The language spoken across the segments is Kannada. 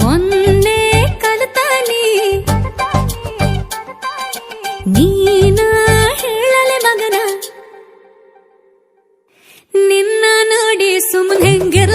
ಮೊನ್ನೆ ಕಲತಾನಿ ನೀನ ಹೇಳಲೆ ಮಗನ. ನಿನ್ನ ನೋಡಿ ಸುಮ್ಮನೆ ಹೆಂಗಿರ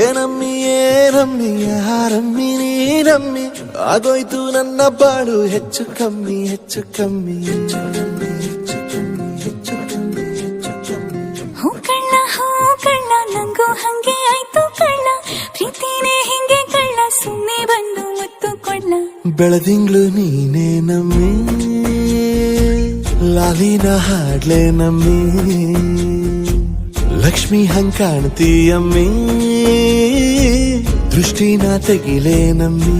ಏನಮ್ಮಿ ಏನಮ್ಮಿ ಯಾರಮ್ಮಿ ನೀನಮ್ಮಿ ಆಗೋಯ್ತು ನನ್ನ ಬಾಳು ಹೆಚ್ಚು ಕಮ್ಮಿ ಹೆಚ್ಚು ಕಮ್ಮಿ ಹೆಚ್ಚು ಕಮ್ಮಿ ಹೆಚ್ಚು ಕಮ್ಮಿ ಹೆಚ್ಚು ಕಮ್ಮಿ ಹೆಚ್ಚು ಕಮ್ಮಿ. ಹೂ ಕಳ್ಳ ಹೂ ಕಳ್ಳ ನಂಗೂ ಹಂಗೆ ಆಯ್ತು ಕಳ್ಳ ಪ್ರೀತಿನೇ ಹಿಂಗೆ ಕಳ್ಳ ಸುಮ್ಮನೆ ಬಂದು ಮುತ್ತು ಕೊಳ್ಳ ಬೆಳದಿಂಗ್ಳು ನೀನೇ ನಮ್ಮಿ ಲಾಲಿನ ಹಾಡ್ಲೆ ನಮ್ಮಿ. ಲಕ್ಷ್ಮಿ ಹಂಗ್ ಕಾಣ್ತೀಯಮ್ಮಿ ದೃಷ್ಟಿನ ತೆಗಿಲೆ ನಮ್ಮಿ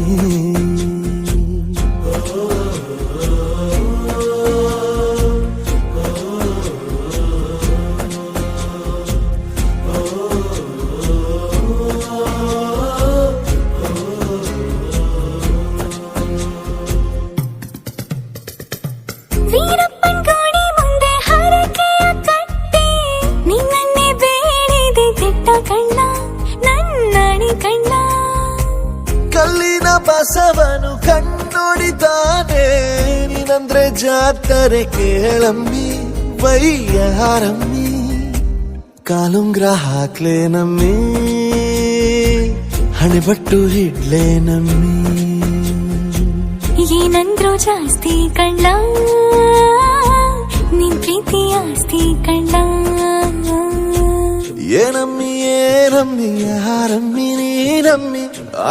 ವೀರಪ್ಪನ್ ಬಸವನು ಕಣ್ಣೊಡಿತಾನೆ ನೀನಂದ್ರೆ ಜಾತರೆ ಕೇಳಮ್ಮಿ ವೈಯಾರಮ್ಮಿ ಕಾಲುಂಗ್ರ ಹಾಕ್ಲೆ ನಮ್ಮಿ ಹಣೆಬಟ್ಟು ಹಿಡ್ಲೆ ನಮ್ಮಿ ಏನಂದ್ರು ಜಾಸ್ತಿ ಕಳ್ಳ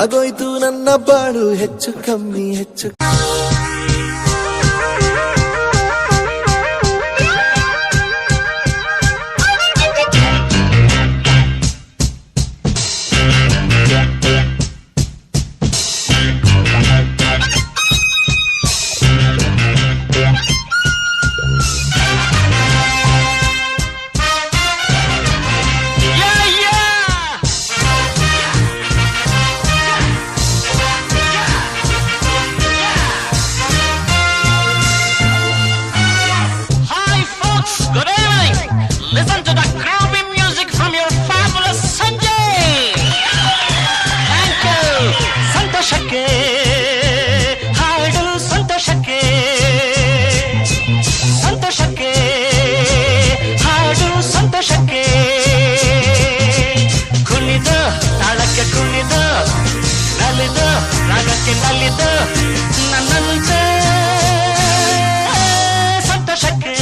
ಆಗೋಯ್ತು ನನ್ನ ಬಾಳು ಹೆಚ್ಚು ಕಮ್ಮಿ ಹೆಚ್ಚು ರಾಗಕ್ಕೆ ನಲ್ಲಿದ್ದು ನನ್ನಂತೆ ಸಂತೋಷಕ್ಕೆ.